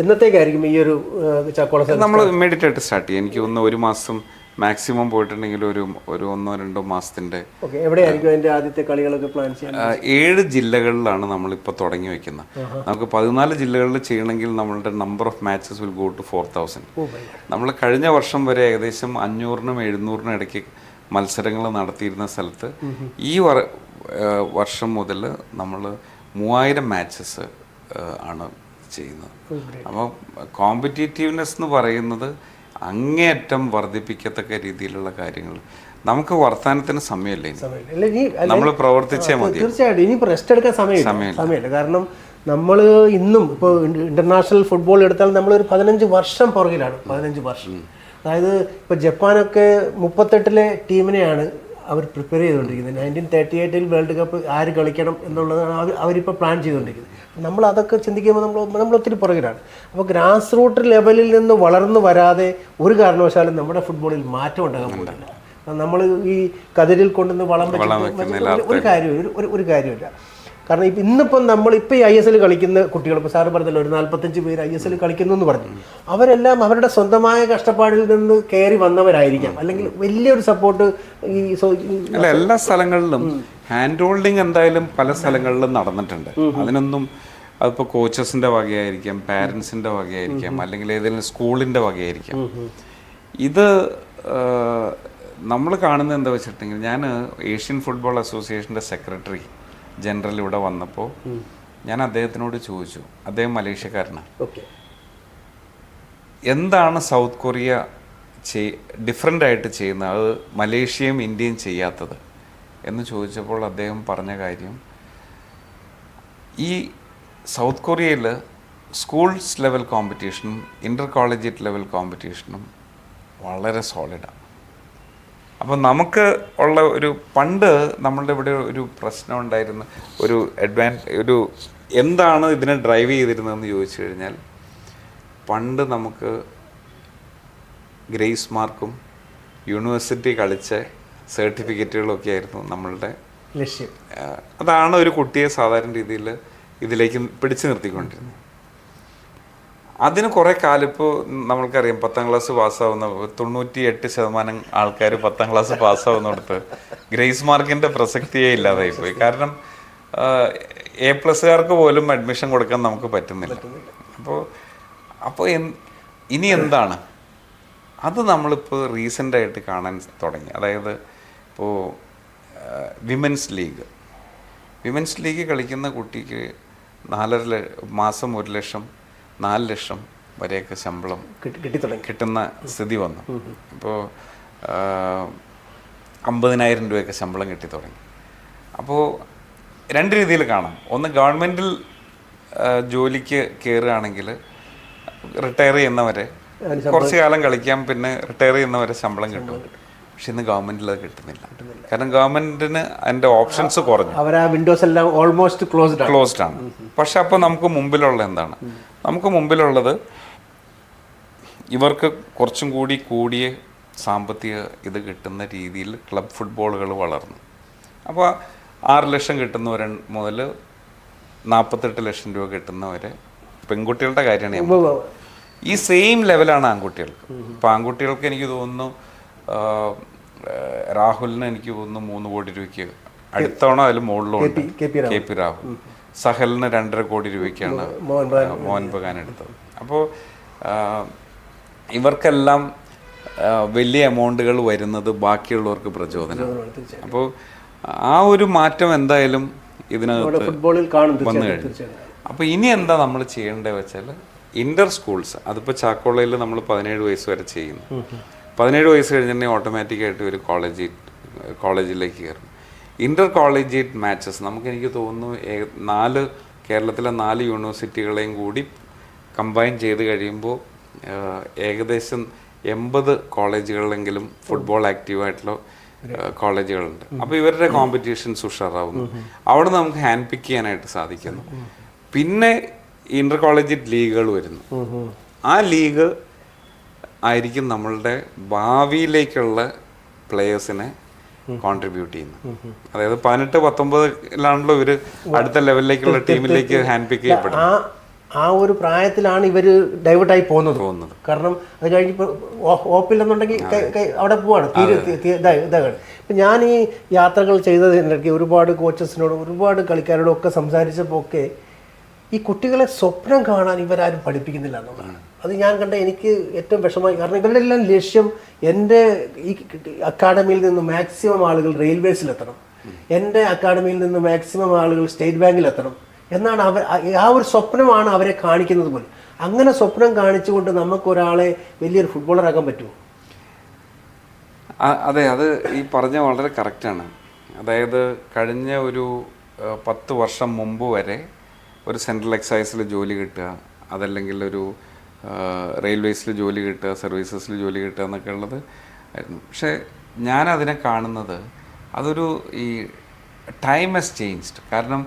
എന്നത്തേക്കായിരിക്കും ഈ ഒരു ചക്കോളം നമ്മൾ ഇമ്മീഡിയറ്റ് സ്റ്റാർട്ട് ചെയ്യും. എനിക്ക് ഒന്ന് ഒരു മാസം മാക്സിമം പോയിട്ടുണ്ടെങ്കിൽ ഒരു ഒരു ഒന്നോ രണ്ടോ മാസത്തിന്റെ എവിടെയായിരിക്കും അതിന്റെ ആദ്യത്തെ കളികളൊക്കെ പ്ലാൻ ചെയ്യാൻ ഏഴ് ജില്ലകളിലാണ് നമ്മൾ നമ്മളിപ്പോൾ തുടങ്ങി വെക്കുന്നത്. നമുക്ക് പതിനാല് ജില്ലകളിൽ ചെയ്യണമെങ്കിൽ നമ്മളുടെ number of matches will go to four thousand നമ്മൾ കഴിഞ്ഞ വർഷം വരെ ഏകദേശം അഞ്ഞൂറിനും എഴുന്നൂറിനും ഇടയ്ക്ക് മത്സരങ്ങൾ നടത്തിയിരുന്ന സ്ഥലത്ത് ഈ വർഷം മുതൽ നമ്മൾ മൂവായിരം മാച്ചസ് ആണ് ചെയ്യുന്നത്. അപ്പോൾ കോമ്പറ്റീറ്റീവ്നെസ് എന്ന് പറയുന്നത് അങ്ങേയറ്റം വർദ്ധിപ്പിക്കത്തക്ക രീതിയിലുള്ള കാര്യങ്ങൾ. നമുക്ക് വർത്തമാനത്തിന് സമയമല്ലേ നമ്മൾ പ്രവർത്തിച്ചേ മതി തീർച്ചയായിട്ടും. ഇനി റെസ്റ്റ് എടുക്കാൻ സമയം സമയമില്ല. കാരണം നമ്മൾ ഇന്നും ഇപ്പോൾ ഇന്റർനാഷണൽ ഫുട്ബോൾ എടുത്താൽ ഒരു പതിനഞ്ച് വർഷം പുറകിലാണ്. പതിനഞ്ച് വർഷം. അതായത് ഇപ്പോൾ ജപ്പാനൊക്കെ മുപ്പത്തെട്ടിലെ ടീമിനെയാണ് അവർ പ്രിപ്പയർ ചെയ്തുകൊണ്ടിരിക്കുന്നത്. നയന്റീൻ തേർട്ടി എയ്റ്റിൽ വേൾഡ് കപ്പ് ആര് കളിക്കണം എന്നുള്ളതാണ് അവർ അവരിപ്പോൾ പ്ലാൻ ചെയ്തുകൊണ്ടിരിക്കുന്നത്. നമ്മൾ അതൊക്കെ ചിന്തിക്കുമ്പോൾ നമ്മൾ നമ്മൾ ഒത്തിരി പുറകിലാണ്. അപ്പോൾ ഗ്രാസ് റൂട്ട് ലെവലിൽ നിന്ന് വളർന്നു വരാതെ ഒരു കാരണവശാലും നമ്മുടെ ഫുട്ബോളിൽ മാറ്റം ഉണ്ടാകാൻ പോകുന്നില്ല. നമ്മൾ ഈ കതിരിൽ കൊണ്ടുവന്ന് വളം ഒരു- കാര്യമില്ല ഒരു കാര്യമില്ല കാരണം ഇപ്പം ഇന്നിപ്പം നമ്മൾ ഇപ്പം ഈ ഐ എസ് എൽ കളിക്കുന്ന കുട്ടികൾ ഇപ്പോൾ സാറ് പറഞ്ഞല്ലോ ഒരു നാൽപ്പത്തഞ്ച് പേര് ഐ എസ് എൽ കളിക്കുന്നു എന്ന് പറഞ്ഞു. അവരെല്ലാം അവരുടെ സ്വന്തമായ കഷ്ടപ്പാടിൽ നിന്ന് കയറി വന്നവരായിരിക്കാം. അല്ലെങ്കിൽ വലിയൊരു സപ്പോർട്ട് ഈ അല്ല എല്ലാ സ്ഥലങ്ങളിലും ഹാൻഡ് ഹോൾഡിങ് എന്തായാലും പല സ്ഥലങ്ങളിലും നടന്നിട്ടുണ്ട്. അതിനൊന്നും അതിപ്പോൾ കോച്ചസിന്റെ വകയായിരിക്കാം പാരൻസിന്റെ വകയായിരിക്കാം അല്ലെങ്കിൽ ഏതെങ്കിലും സ്കൂളിന്റെ വകയായിരിക്കാം. ഇത് നമ്മൾ കാണുന്നത് എന്താ വെച്ചിട്ടുണ്ടെങ്കിൽ ഞാൻ ഏഷ്യൻ ഫുട്ബോൾ അസോസിയേഷന്റെ സെക്രട്ടറി ജനറൽ ഇവിടെ വന്നപ്പോൾ ഞാൻ അദ്ദേഹത്തിനോട് ചോദിച്ചു. അദ്ദേഹം മലേഷ്യക്കാരനാണ് എന്താണ് സൗത്ത് കൊറിയ ചെയ് ഡിഫറെന്റ് ആയിട്ട് ചെയ്യുന്നത്? അത് മലേഷ്യയും ഇന്ത്യയും ചെയ്യാത്തത്? എന്ന് ചോദിച്ചപ്പോൾ അദ്ദേഹം പറഞ്ഞ കാര്യം ഈ സൗത്ത് കൊറിയയിൽ സ്കൂൾസ് ലെവൽ കോമ്പറ്റീഷനും ഇന്റർ കോളേജിയറ്റ് ലെവൽ കോമ്പറ്റീഷനും വളരെ സോളിഡാണ് അപ്പോൾ നമുക്ക് ഉള്ള ഒരു പണ്ട് നമ്മളുടെ ഇവിടെ ഒരു പ്രശ്നം ഉണ്ടായിരുന്ന. ഒരു അഡ്വാൻ ഒരു എന്താണ് ഇതിനെ ഡ്രൈവ് ചെയ്തിരുന്നതെന്ന് ചോദിച്ചു കഴിഞ്ഞാൽ പണ്ട് നമുക്ക് ഗ്രേസ് മാർക്കും യൂണിവേഴ്സിറ്റി കളിച്ച സർട്ടിഫിക്കറ്റുകളൊക്കെ ആയിരുന്നു നമ്മളുടെ. ലക്ഷ്യം. അതാണ് ഒരു കുട്ടിയെ സാധാരണ രീതിയിൽ ഇതിലേക്ക് പിടിച്ചു നിർത്തിക്കൊണ്ടിരുന്നത്. അതിന് കുറെ കാലം ഇപ്പോൾ നമ്മൾക്കറിയാം പത്താം ക്ലാസ് പാസ്സാവുന്ന തൊണ്ണൂറ്റി എട്ട് ശതമാനം ആൾക്കാർ പത്താം ക്ലാസ് പാസ്സാവുന്നിടത്ത് ഗ്രേസ് മാർക്കിന്റെ പ്രസക്തിയേ ഇല്ലാതായി പോയി. കാരണം എ പ്ലസ്സുകാർക്ക് പോലും അഡ്മിഷൻ കൊടുക്കാൻ നമുക്ക് പറ്റുന്നില്ല. അപ്പോൾ അപ്പോൾ ഇനി എന്താണ്? അത് നമ്മളിപ്പോൾ റീസെന്റായിട്ട് കാണാൻ തുടങ്ങി. അതായത് ഇപ്പോൾ വിമൻസ് ലീഗ്. വിമൻസ് ലീഗ് കളിക്കുന്ന കുട്ടിക്ക് നാലര ല- മാസം ഒരു ലക്ഷം നാല് ലക്ഷം വരെയൊക്കെ ശമ്പളം കിട്ടി കിട്ടുന്ന സ്ഥിതി വന്നു. ഇപ്പോൾ അമ്പതിനായിരം രൂപയൊക്കെ ശമ്പളം കിട്ടി തുടങ്ങി. അപ്പോൾ രണ്ട് രീതിയിൽ കാണാം. ഒന്ന് ഗവൺമെന്റിൽ ജോലിക്ക് കയറുകയാണെങ്കിൽ റിട്ടയർ ചെയ്യുന്നവരെ കുറച്ച് കാലം കളിക്കാം പിന്നെ റിട്ടയർ ചെയ്യുന്നവരെ ശമ്പളം കിട്ടും. പക്ഷെ ഇന്ന് ഗവൺമെന്റിൽ അത് കിട്ടുന്നില്ല. കാരണം ഗവൺമെന്റിന് അതിന്റെ ഓപ്ഷൻസ് കുറഞ്ഞു. അവർ ആ വിൻഡോസ് എല്ലാം ഓൾമോസ്റ്റ് ക്ലോസ്ഡ് ആണ്. ക്ലോസ്ഡ് ആണ്. പക്ഷെ അപ്പോൾ നമുക്ക് മുമ്പിലുള്ള എന്താണ്? നമുക്ക് മുമ്പിലുള്ളത് ഇവർക്ക് കുറച്ചും കൂടി കൂടിയ സാമ്പത്തിക ഇത് കിട്ടുന്ന രീതിയിൽ ക്ലബ് ഫുട്ബോളുകൾ വളർന്നു. അപ്പോൾ ആറ് ലക്ഷം കിട്ടുന്നവർ മുതൽ നാൽപ്പത്തെട്ട് ലക്ഷം രൂപ കിട്ടുന്നവരെ പെൺകുട്ടികളുടെ കാര്യമാണ്. ഈ സെയിം ലെവലാണ് ആൺകുട്ടികൾക്ക്. ഇപ്പം ആൺകുട്ടികൾക്ക് എനിക്ക് തോന്നുന്നു രാഹുലിന് എനിക്ക് തോന്നുന്നു മൂന്ന് കോടി രൂപയ്ക്ക് അടുത്തവണ അതിൽ മുകളിലുണ്ട്. K P Rahul. സഹലിന് രണ്ടര കോടി രൂപയ്ക്കാണ് മോഹൻ ബഗാൻ. എടുത്തത്. അപ്പോൾ ഇവർക്കെല്ലാം വലിയ എമൗണ്ടുകൾ വരുന്നത് ബാക്കിയുള്ളവർക്ക് പ്രചോദനം. അപ്പോൾ ആ ഒരു മാറ്റം എന്തായാലും ഇതിനകത്ത് ഫുട്ബോളിൽ വന്നു കഴിഞ്ഞു. അപ്പോൾ ഇനി എന്താ നമ്മൾ ചെയ്യേണ്ടത് വെച്ചാൽ ഇന്റർ സ്കൂൾസ് അതിപ്പോൾ ചാക്കോളയിൽ നമ്മൾ പതിനേഴ് വയസ്സ് വരെ ചെയ്യുന്നു. പതിനേഴ് വയസ്സ് കഴിഞ്ഞിട്ടുണ്ടെങ്കിൽ ഓട്ടോമാറ്റിക്കായിട്ട് ഒരു കോളേജ് കോളേജിലേക്ക് കയറും. ഇന്റർ കോളേജ് മാച്ചസ് നമുക്ക് എനിക്ക് തോന്നുന്നു നാല് കേരളത്തിലെ നാല് യൂണിവേഴ്സിറ്റികളെയും കൂടി കമ്പൈൻ ചെയ്ത് കഴിയുമ്പോൾ ഏകദേശം എൺപത് കോളേജുകളിലെങ്കിലും ഫുട്ബോൾ ആക്റ്റീവായിട്ടുള്ള കോളേജുകളുണ്ട് അപ്പോൾ ഇവരുടെ കോമ്പറ്റീഷൻസ് ഉഷാറാവുന്നു. അവിടെ നമുക്ക് ഹാൻഡ് പിക്ക് ചെയ്യാനായിട്ട് സാധിക്കുന്നു. പിന്നെ ഇന്റർ കോളേജിയറ്റ് ലീഗുകൾ വരുന്നു ആ ലീഗ് ആയിരിക്കും നമ്മളുടെ ഭാവിയിലേക്കുള്ള പ്ലേയേഴ്സിനെ കോൺട്രിബ്യൂട്ട് ചെയ്യുന്നത്. അതായത് പതിനെട്ട് പത്തൊമ്പതിലാണല്ലോ ഇവർ അടുത്ത ലെവലിലേക്കുള്ള ടീമിലേക്ക് ഹാൻഡ് പിക്ക് ചെയ്യപ്പെടുന്നത്. ആ ആ ഒരു പ്രായത്തിലാണ് ഇവർ ഡൈവേർട്ടായി പോകുന്നത്. പോകുന്നത്. കാരണം അത് കഴിഞ്ഞ് ഓപ്പില്ലെന്നുണ്ടെങ്കിൽ അവിടെ പോവാണ്. ഇതാണ് ഇപ്പം ഞാൻ ഈ യാത്രകൾ ചെയ്തതിനിടയ്ക്ക് ഒരുപാട് കോച്ചസിനോടും ഒരുപാട് കളിക്കാരോടും ഒക്കെ സംസാരിച്ചപ്പോൾ ഒക്കെ ഈ കുട്ടികളെ സ്വപ്നം കാണാൻ ഇവരാരും പഠിപ്പിക്കുന്നില്ല എന്നുള്ളതാണ്. അത് ഞാൻ കണ്ട എനിക്ക് ഏറ്റവും വിഷമമായി കാരണം ഇവരുടെ എല്ലാം ലക്ഷ്യം എന്റെ ഈ അക്കാഡമിയിൽ നിന്ന് മാക്സിമം ആളുകൾ റെയിൽവേസിലെത്തണം. എന്റെ അക്കാഡമിയിൽ നിന്ന് മാക്സിമം ആളുകൾ സ്റ്റേറ്റ് ബാങ്കിലെത്തണം. എന്നാണ് അവർ ആ ഒരു സ്വപ്നമാണ് അവരെ കാണിക്കുന്നത് പോലെ. അങ്ങനെ സ്വപ്നം കാണിച്ചുകൊണ്ട് നമുക്ക് ഒരാളെ വലിയൊരു ഫുട്ബോളർ ആക്കാൻ പറ്റുമോ? അതെ അത് ഈ പറഞ്ഞ വളരെ കറക്റ്റാണ്. അതായത് കഴിഞ്ഞ ഒരു പത്ത് വർഷം മുമ്പ് വരെ ഒരു സെൻട്രൽ എക്സൈസിൽ ജോലി കിട്ടുക അതല്ലെങ്കിൽ ഒരു റെയിൽവേസിൽ ജോലി കിട്ടുക സർവീസസിൽ ജോലി കിട്ടുക എന്നൊക്കെ ഉള്ളത് ആയിരുന്നു. പക്ഷേ ഞാൻ അതിനെ കാണുന്നത് അതൊരു ഈ ടൈം ഹസ് ചേഞ്ച്ഡ് കാരണം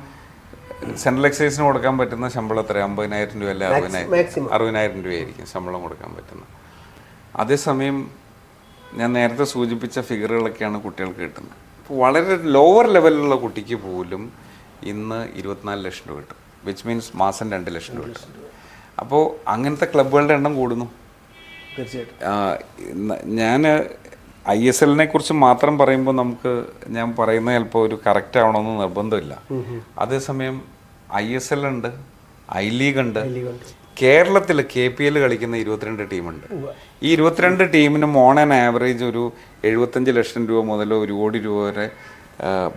സെൻട്രൽ എക്സൈസിന് കൊടുക്കാൻ പറ്റുന്ന ശമ്പളം എത്ര അമ്പതിനായിരം രൂപ അല്ല? അറുപതിനായിരം അറുപതിനായിരം രൂപയായിരിക്കും ശമ്പളം കൊടുക്കാൻ പറ്റുന്നത് അതേസമയം ഞാൻ നേരത്തെ സൂചിപ്പിച്ച ഫിഗറുകളൊക്കെയാണ് കുട്ടികൾക്ക് കിട്ടുന്നത്. അപ്പോൾ വളരെ ലോവർ ലെവലിലുള്ള കുട്ടിക്ക് പോലും ഇന്ന് ഇരുപത്തിനാല് ലക്ഷം രൂപ കിട്ടും. വിച്ച് മീൻസ് മാസം രണ്ട് ലക്ഷം രൂപ കിട്ടും. അപ്പോൾ അങ്ങനത്തെ ക്ലബ്ബുകളുടെ എണ്ണം കൂടുന്നു. തീർച്ചയായിട്ടും. ഞാൻ ഐ എസ് എല്ലിനെ കുറിച്ച് മാത്രം പറയുമ്പോൾ നമുക്ക് ഞാൻ പറയുന്ന ചിലപ്പോൾ ഒരു കറക്റ്റ് ആവണമെന്ന് നിർബന്ധമില്ല. അതേസമയം ഐ എസ് എൽ ഉണ്ട് ഐ ലീഗ് ഉണ്ട് കേരളത്തിൽ കെ പി എൽ കളിക്കുന്ന ഇരുപത്തിരണ്ട് ടീമുണ്ട്. ഈ ഇരുപത്തിരണ്ട് ടീമിനും ഓൺ ആൻ ആവറേജ് ഒരു എഴുപത്തഞ്ച് ലക്ഷം രൂപ മുതൽ ഒരു കോടി രൂപ വരെ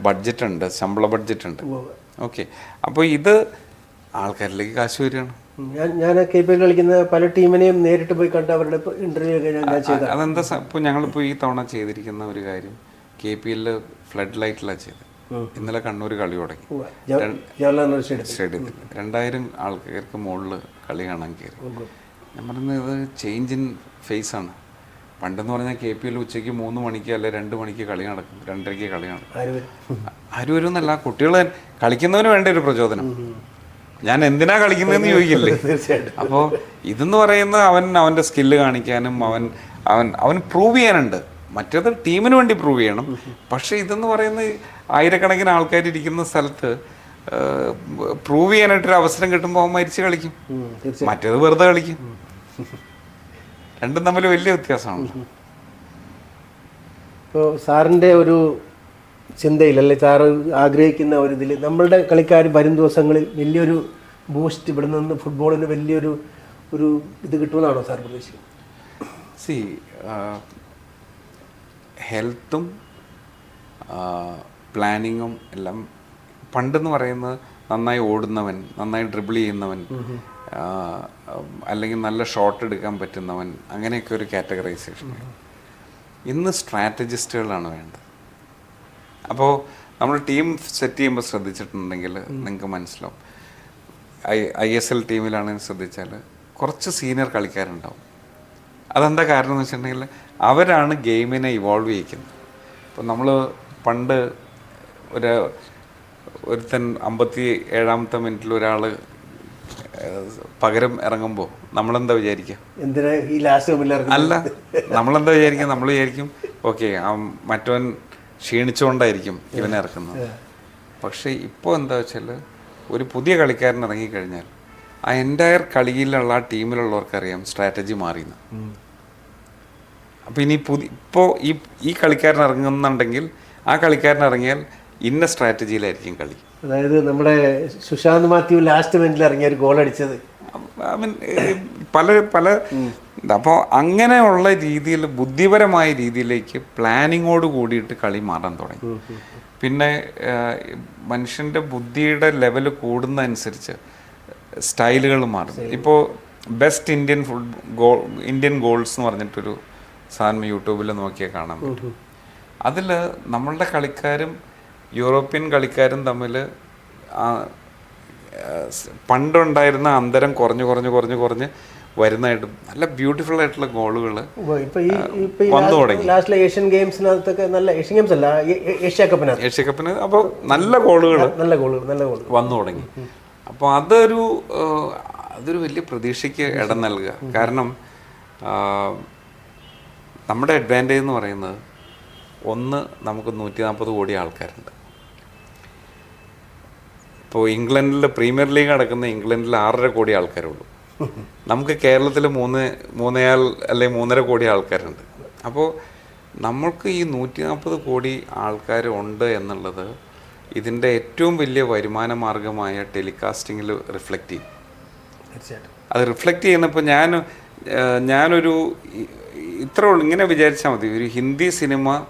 ബഡ്ജറ്റ് ഉണ്ട് ശമ്പള ബഡ്ജറ്റ് ഉണ്ട്. ഓക്കെ അപ്പോൾ ഇത് ആൾക്കാരിലേക്ക് കാശ് വരികയാണ്. ഞാൻ ഞാൻ കെ പി എൽ കളിക്കുന്ന പല ടീമിനെയും നേരിട്ട് പോയി കണ്ട് അവരുടെ ഇന്റർവ്യൂ ഒക്കെ ഞാൻ ചെയ്തത് ചെയ്ത അതെന്താ ഇപ്പോൾ ഞങ്ങളിപ്പോൾ ഈ തവണ ചെയ്തിരിക്കുന്ന ഒരു കാര്യം കെ പി എല്ലിൽ ഫ്ലഡ് ലൈറ്റിലാണ് ചെയ്തത്. ഇന്നലെ കണ്ണൂർ കളി തുടങ്ങി. സ്റ്റേഡിയത്തിൽ. രണ്ടായിരം ആൾക്കാർക്ക് മുകളിൽ കളി കാണാൻ കയറി. ഞാൻ പറയുന്നത് ഇത് ചേഞ്ച് ഇൻ ഫേസ് ആണ്. പണ്ടെന്ന് പറഞ്ഞാൽ കെ പി എൽ ഉച്ചയ്ക്ക് മൂന്ന് മണിക്ക് അല്ലെ രണ്ട് മണിക്ക് കളി നടക്കും. രണ്ടരയ്ക്ക് കളി നടക്കും. ആര് വരും? ആരും വരുന്നല്ല കുട്ടികൾ കളിക്കുന്നവന് വേണ്ട ഒരു പ്രചോദനം. ഞാൻ എന്തിനാ കളിക്കുന്നതെന്ന് ചോദിക്കില്ലേ? തീർച്ചയായിട്ടും. അപ്പോൾ ഇതെന്ന് പറയുന്നത് അവൻ അവന്റെ സ്കില്ല് കാണിക്കാനും അവൻ അവൻ അവൻ പ്രൂവ് ചെയ്യാനുണ്ട്. മറ്റേത് ടീമിന് വേണ്ടി പ്രൂവ് ചെയ്യണം. പക്ഷേ ഇതെന്ന് പറയുന്നത് ആയിരക്കണക്കിന് ആൾക്കാർ ഇരിക്കുന്ന സ്ഥലത്ത് പ്രൂവ് ചെയ്യാനായിട്ടൊരു അവസരം കിട്ടുമ്പോൾ അവൻ മരിച്ച് കളിക്കും. മറ്റേത് വെറുതെ കളിക്കും. രണ്ടും തമ്മിൽ വലിയ വ്യത്യാസമാണ് ഇപ്പോൾ സാറിന്റെ ഒരു ചിന്തയിൽ അല്ലെ സാറ് ആഗ്രഹിക്കുന്ന ഒരു ഇതിൽ നമ്മളുടെ കളിക്കാർ വരും ദിവസങ്ങളിൽ വലിയൊരു ബൂസ്റ്റ് ഇവിടെ നിന്ന് ഫുട്ബോളിന് വലിയൊരു ഒരു ഇത് കിട്ടുമെന്നാണോ സാർ പ്രതീക്ഷിക്കുന്നത്? സി ഹെൽത്തും പ്ലാനിങ്ങും എല്ലാം പണ്ടെന്ന് പറയുന്നത് നന്നായി ഓടുന്നവൻ നന്നായി ഡ്രിബിൾ ചെയ്യുന്നവൻ അല്ലെങ്കിൽ നല്ല ഷോട്ട് എടുക്കാൻ പറ്റുന്നവൻ അങ്ങനെയൊക്കെ ഒരു കാറ്റഗറൈസേഷൻ ഇന്ന് സ്ട്രാറ്റജിസ്റ്റുകളാണ് വേണ്ടത്. അപ്പോൾ നമ്മൾ ടീം സെറ്റ് ചെയ്യുമ്പോൾ ശ്രദ്ധിച്ചിട്ടുണ്ടെങ്കിൽ നിങ്ങൾക്ക് മനസ്സിലാവും. ഐ ഐ എസ് എൽ ടീമിലാണെങ്കിൽ ശ്രദ്ധിച്ചാൽ കുറച്ച് സീനിയർ കളിക്കാരുണ്ടാവും. അതെന്താ കാരണം എന്ന് വെച്ചിട്ടുണ്ടെങ്കിൽ അവരാണ് ഗെയിമിനെ ഇവോൾവ് ചെയ്യിക്കുന്നത്. ഇപ്പം നമ്മൾ പണ്ട് ഒരു ഒരുത്തൻ അമ്പത്തി ഏഴാമത്തെ മിനിറ്റിൽ ഒരാൾ പകരം ഇറങ്ങുമ്പോൾ നമ്മളെന്താ വിചാരിക്കുക എന്തിനാ ഈ ലാസ്റ്റ് മുമ്പിൽ അല്ല നമ്മളെന്താ വിചാരിക്കുക നമ്മൾ വിചാരിക്കും ഓക്കെ മറ്റവൻ ക്ഷീണിച്ചുകൊണ്ടായിരിക്കും ഇവനെ ഇറക്കുന്നത്. പക്ഷേ ഇപ്പോൾ എന്താ വെച്ചാൽ ഒരു പുതിയ കളിക്കാരൻ ഇറങ്ങിക്കഴിഞ്ഞാൽ ആ എന്റയർ കളിയിലുള്ള ആ ടീമിലുള്ളവർക്കറിയാം സ്ട്രാറ്റജി മാറിയെന്ന്. അപ്പോൾ ഇനി പുതി ഇപ്പോൾ ഈ ഈ കളിക്കാരൻ ഇറങ്ങുന്നുണ്ടെങ്കിൽ ആ കളിക്കാരൻ ഇറങ്ങിയാൽ ഇന്ന സ്ട്രാറ്റജിയിലായിരിക്കും കളി. അതായത് നമ്മുടെ സുശാന്ത് മാത്യു ലാസ്റ്റ് മിനിറ്റിൽ ഇറങ്ങിയ ഒരു ഗോൾ അടിച്ചത്. ഐ മീൻ പല പല അപ്പോൾ അങ്ങനെയുള്ള രീതിയിൽ ബുദ്ധിപരമായ രീതിയിലേക്ക് പ്ലാനിങ്ങോട് കൂടിയിട്ട് കളി മാറാൻ തുടങ്ങി. പിന്നെ മനുഷ്യന്റെ ബുദ്ധിയുടെ ലെവൽ കൂടുന്നതനുസരിച്ച് സ്റ്റൈലുകൾ മാറും. ഇപ്പോൾ best Indian food goal Indian goals എന്ന് പറഞ്ഞിട്ടൊരു സാധനം യൂട്യൂബിൽ നോക്കിയാൽ കാണാൻ പറ്റും. അതിൽ നമ്മളുടെ കളിക്കാരും യൂറോപ്യൻ കളിക്കാരും തമ്മിൽ പണ്ടുണ്ടായിരുന്ന അന്തരം കുറഞ്ഞു കുറഞ്ഞു കുറഞ്ഞു കുറഞ്ഞ് വരുന്നതായിട്ട് നല്ല ബ്യൂട്ടിഫുൾ ആയിട്ടുള്ള ഗോളുകൾ വന്നു തുടങ്ങി. ലാസ്റ്റിലെ ഏഷ്യൻ ഗെയിംസിനകത്തൊക്കെ നല്ല ഏഷ്യൻ ഗെയിംസ് അല്ല ഏഷ്യ കപ്പിന് ഏഷ്യ കപ്പിന് അപ്പോൾ നല്ല ഗോളുകൾ നല്ല ഗോളുകൾ നല്ല ഗോൾ വന്നു തുടങ്ങി. അപ്പോൾ അതൊരു അതൊരു വലിയ പ്രതീക്ഷയ്ക്ക് ഇടം നൽകുക. കാരണം നമ്മുടെ അഡ്വാന്റേജ് എന്ന് പറയുന്നത് ഒന്ന് നമുക്ക് നൂറ്റി നാൽപ്പത് കോടി ആൾക്കാരുണ്ട്. ഇപ്പോൾ ഇംഗ്ലണ്ടിൽ പ്രീമിയർ ലീഗ് നടക്കുന്ന ഇംഗ്ലണ്ടിൽ ആറര കോടി ആൾക്കാരുള്ളൂ. നമുക്ക് കേരളത്തിൽ മൂന്ന് മൂന്നയാൾ അല്ലെങ്കിൽ മൂന്നര കോടി ആൾക്കാരുണ്ട്. അപ്പോൾ നമ്മൾക്ക് ഈ നൂറ്റി നാൽപ്പത് കോടി ആൾക്കാർ ഉണ്ട് എന്നുള്ളത് ഇതിന്റെ ഏറ്റവും വലിയ വരുമാന മാർഗമായ ടെലികാസ്റ്റിങ്ങിൽ റിഫ്ലക്റ്റ് ചെയ്യും. തീർച്ചയായിട്ടും. അത് റിഫ്ലക്റ്റ് ചെയ്യുന്നപ്പോൾ ഞാൻ ഞാനൊരു ഇത്ര ഉള്ളൂ. ഇങ്ങനെ വിചാരിച്ചാൽ മതി. ഒരു ഹിന്ദി സിനിമ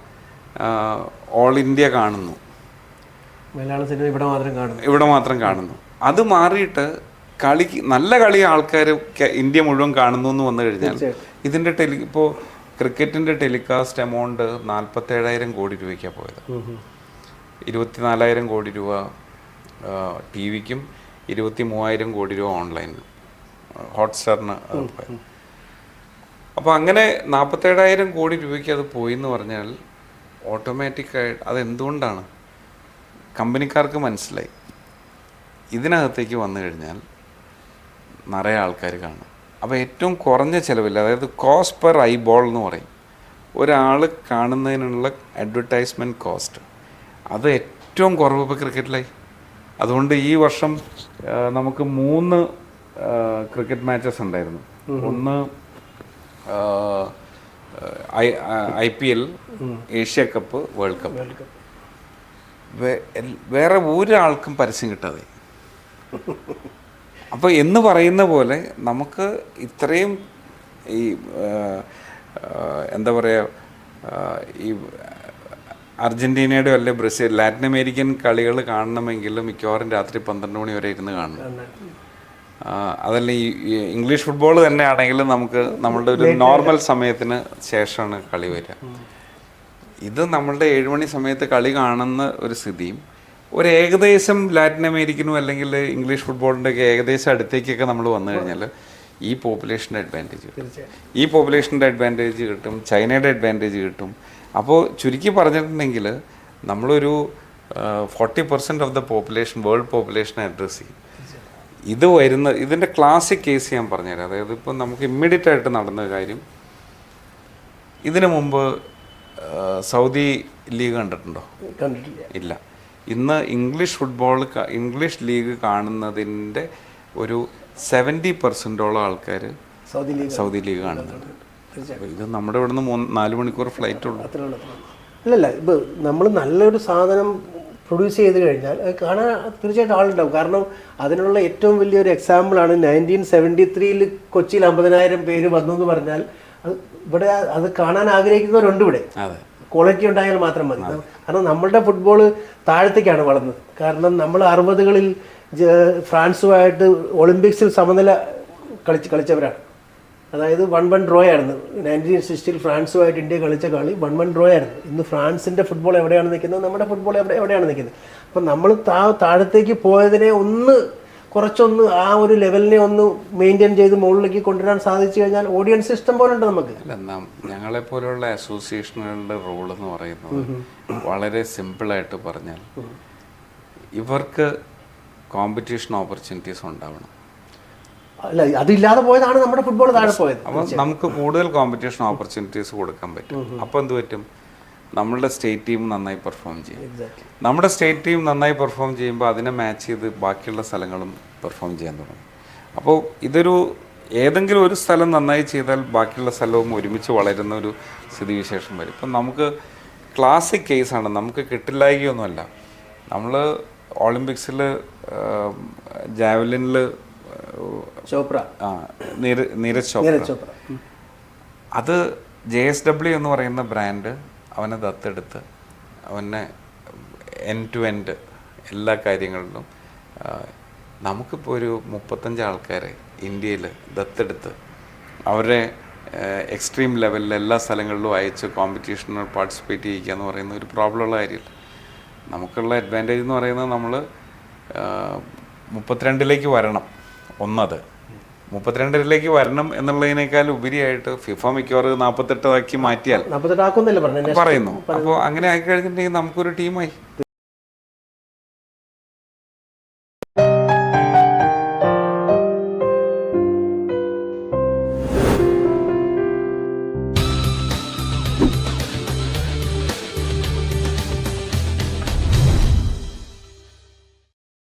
ഓൾ ഇന്ത്യ കാണുന്നു. മലയാള സിനിമ ഇവിടെ മാത്രം കാണുന്നു. ഇവിടെ മാത്രം കാണുന്നു. അത് മാറിയിട്ട് കളി നല്ല കളി ആൾക്കാർ ഇന്ത്യ മുഴുവൻ കാണുന്നു എന്ന് വന്നു കഴിഞ്ഞാൽ ഇതിന്റെ ടെലി ഇപ്പോൾ ക്രിക്കറ്റിന്റെ ടെലികാസ്റ്റ് എമൗണ്ട് നാൽപ്പത്തേഴായിരം കോടി രൂപയ്ക്കാണ് പോയത്. ഇരുപത്തിനാലായിരം കോടി രൂപ ടി വിക്കും ഇരുപത്തി മൂവായിരം കോടി രൂപ ഓൺലൈനും ഹോട്ട്സ്റ്റാറിന് പോയത്. അപ്പോൾ അങ്ങനെ നാൽപ്പത്തേഴായിരം കോടി രൂപയ്ക്ക് അത് പോയി എന്ന് പറഞ്ഞാൽ ഓട്ടോമാറ്റിക്കായിട്ട് അത് എന്തുകൊണ്ടാണ്? കമ്പനിക്കാർക്ക് മനസ്സിലായി. ഇതിനകത്തേക്ക് വന്നു കഴിഞ്ഞാൽ നിറയെ ആൾക്കാർ കാണും. അപ്പോൾ ഏറ്റവും കുറഞ്ഞ ചിലവില്ല അതായത് കോസ്റ്റ് പെർ ഐ ബോൾ എന്ന് പറയും. ഒരാൾ കാണുന്നതിനുള്ള അഡ്വർടൈസ്മെന്റ് കോസ്റ്റ് അത് ഏറ്റവും കുറവ് ഇപ്പോൾ ക്രിക്കറ്റിലായി അതുകൊണ്ട് ഈ വർഷം നമുക്ക് മൂന്ന് ക്രിക്കറ്റ് മാച്ചസ് ഉണ്ടായിരുന്നു. ഒന്ന് I P L Asia cup. World cup world cup വേ- എൽ- വേറെ ഒരാൾക്കും പരസ്യം കിട്ടാതെ. അപ്പോൾ എന്ന് പറയുന്ന പോലെ നമുക്ക് ഇത്രയും ഈ എന്താ പറയുക ഈ അർജന്റീനയുടെ അല്ലെ ബ്രസീൽ ലാറ്റിൻ അമേരിക്കൻ കളികൾ കാണണമെങ്കിൽ മിക്കവാറും രാത്രി പന്ത്രണ്ട് മണി വരെ ഇരുന്ന് കാണണം. അതല്ല ഈ ഇംഗ്ലീഷ് ഫുട്ബോൾ തന്നെ ആണെങ്കിലും നമുക്ക് നമ്മളുടെ ഒരു നോർമൽ സമയത്തിന് ശേഷമാണ് കളി വരിക. ഇത് നമ്മളുടെ ഏഴുമണി സമയത്ത് കളി കാണുന്ന ഒരു സ്ഥിതിയും ഒരു ഏകദേശം ലാറ്റിൻ അമേരിക്കനും അല്ലെങ്കിൽ ഇംഗ്ലീഷ് ഫുട്ബോളിന്റെ ഒക്കെ ഏകദേശം അടുത്തേക്കൊക്കെ നമ്മൾ വന്നു കഴിഞ്ഞാൽ ഈ പോപ്പുലേഷന്റെ അഡ്വാന്റേജ് കിട്ടും. ഈ പോപ്പുലേഷന്റെ അഡ്വാന്റേജ് കിട്ടും ചൈനയുടെ അഡ്വാന്റേജ് കിട്ടും. അപ്പോൾ ചുരുക്കി പറഞ്ഞിട്ടുണ്ടെങ്കിൽ നമ്മളൊരു forty percent of the population world പോപ്പുലേഷനെ address ചെയ്യും. ഇത് വരുന്ന ഇതിന്റെ ക്ലാസിക് കേസ് ഞാൻ പറഞ്ഞുതരാം. അതായത് ഇപ്പം നമുക്ക് ഇമ്മീഡിയറ്റ് ആയിട്ട് നടന്ന കാര്യം ഇതിനു മുമ്പ് സൗദി ലീഗ് കണ്ടിട്ടുണ്ടോ? കണ്ടിട്ടില്ല. ഇല്ല. ഇന്ന് ഇംഗ്ലീഷ് ഫുട്ബോൾ ഇംഗ്ലീഷ് ലീഗ് കാണുന്നതിന്റെ ഒരു സെവന്റി പെർസെന്റോളം ആൾക്കാർ സൗദി ലീഗ് സൗദി ലീഗ് കാണുന്നുണ്ട്. ഇത് നമ്മുടെ ഇവിടെ നിന്ന് മൂന്ന് നാല് മണിക്കൂർ ഫ്ലൈറ്റ് ഉള്ളൂ. അല്ലല്ല ഇപ്പോൾ നമ്മൾ നല്ലൊരു സാധനം പ്രൊഡ്യൂസ് ചെയ്ത് കഴിഞ്ഞാൽ അത് കാണാൻ തീർച്ചയായിട്ടും ആളുണ്ടാവും. കാരണം അതിനുള്ള ഏറ്റവും വലിയൊരു എക്സാമ്പിളാണ് നയന്റീൻ സെവന്റി ത്രീയിൽ കൊച്ചിയിൽ അമ്പതിനായിരം പേര് വന്നു എന്ന് പറഞ്ഞാൽ അത് ഇവിടെ അത് കാണാൻ ആഗ്രഹിക്കുന്നവരുണ്ട് ഇവിടെ. ക്വാളിറ്റി ഉണ്ടായാൽ മാത്രം മതി. കാരണം നമ്മളുടെ ഫുട്ബോൾ താഴത്തേക്കാണ് വളർന്നത്. കാരണം നമ്മൾ അറുപതുകളിൽ ഫ്രാൻസുമായിട്ട് ഒളിമ്പിക്സിൽ സമനില കളിച്ച് കളിച്ചവരാണ്. അതായത് വൺ വൺ ഡ്രോ ആയിരുന്നു. നയന്റീൻ സിക്സ്റ്റിയിൽ ഫ്രാൻസുമായിട്ട് ഇന്ത്യ കളിച്ച കളി വൺ വൺ ഡ്രോ ആയിരുന്നു. ഇന്ന് ഫ്രാൻസിന്റെ ഫുട്ബോൾ എവിടെയാണ് നിൽക്കുന്നത്? നമ്മുടെ ഫുട്ബോൾ എവിടെ എവിടെയാണ് നിൽക്കുന്നത്? അപ്പം നമ്മൾ താ താഴത്തേക്ക് പോയതിനെ ഒന്ന് കുറച്ചൊന്ന് ആ ഒരു ലെവലിനെ ഒന്ന് മെയിന്റെയിൻ ചെയ്ത് മുകളിലേക്ക് കൊണ്ടുവരാൻ സാധിച്ചു കഴിഞ്ഞാൽ ഓഡിയൻസ് ഇഷ്ടം പോലെ ഉണ്ട് നമുക്ക്. അല്ല നാം പോലെയുള്ള അസോസിയേഷനുകളുടെ റോൾ എന്ന് പറയുന്നത് വളരെ സിമ്പിളായിട്ട് പറഞ്ഞാൽ ഇവർക്ക് കോമ്പറ്റീഷൻ ഓപ്പർച്യൂണിറ്റീസ് ഉണ്ടാവണം. അല്ല അതില്ലാതെ പോയതാണ് നമ്മുടെ ഫുട്ബോൾ താഴെ പോയത്. അപ്പം നമുക്ക് കൂടുതൽ കോമ്പറ്റീഷൻ ഓപ്പർച്യൂണിറ്റീസ് കൊടുക്കാൻ പറ്റും. അപ്പം എന്ത് പറ്റും? നമ്മളുടെ സ്റ്റേറ്റ് ടീം നന്നായി പെർഫോം ചെയ്യും. നമ്മുടെ സ്റ്റേറ്റ് ടീം നന്നായി പെർഫോം ചെയ്യുമ്പോൾ അതിനെ മാച്ച് ചെയ്ത് ബാക്കിയുള്ള സ്ഥലങ്ങളും പെർഫോം ചെയ്യാൻ തുടങ്ങും. അപ്പോൾ ഇതൊരു ഏതെങ്കിലും ഒരു സ്ഥലം നന്നായി ചെയ്താൽ ബാക്കിയുള്ള സ്ഥലവും ഒരുമിച്ച് വളരുന്ന ഒരു സ്ഥിതിവിശേഷം വരും. ഇപ്പം നമുക്ക് ക്ലാസിക് കേസാണ് നമുക്ക് കിട്ടില്ലായികയൊന്നുമല്ല. നമ്മൾ ഒളിമ്പിക്സിൽ ജാവലിനിൽ ചോപ്ര. ആ നീരജ് ചോപ്ര. അത് ജെ എസ് ഡബ്ല്യു എന്ന് പറയുന്ന ബ്രാൻഡ് അവനെ ദത്തെടുത്ത് അവനെ എൻ ടു എൻഡ് എല്ലാ കാര്യങ്ങളിലും നമുക്കിപ്പോൾ ഒരു മുപ്പത്തഞ്ച് ആൾക്കാരെ ഇന്ത്യയിൽ ദത്തെടുത്ത് അവരെ എക്സ്ട്രീം ലെവലിൽ എല്ലാ സ്ഥലങ്ങളിലും അയച്ച് കോമ്പറ്റീഷനിൽ പാർട്ടിസിപ്പേറ്റ് ചെയ്യിക്കുക എന്ന് പറയുന്ന ഒരു പ്രോബ്ലമുള്ള കാര്യമില്ല. നമുക്കുള്ള അഡ്വാന്റേജ് എന്ന് പറയുന്നത് നമ്മൾ മുപ്പത്തിരണ്ടിലേക്ക് വരണം ഒന്നത്. മുപ്പത്തിരണ്ടിലേക്ക് വരണം എന്നുള്ളതിനേക്കാൾ ഉപരിയായിട്ട് ഫിഫ മിക്കവാറും നാൽപ്പത്തെട്ടാക്കി മാറ്റിയാൽ പറയുന്നു. അപ്പോൾ അങ്ങനെ ആയി കഴിഞ്ഞിട്ടുണ്ടെങ്കിൽ നമുക്കൊരു ടീമായി.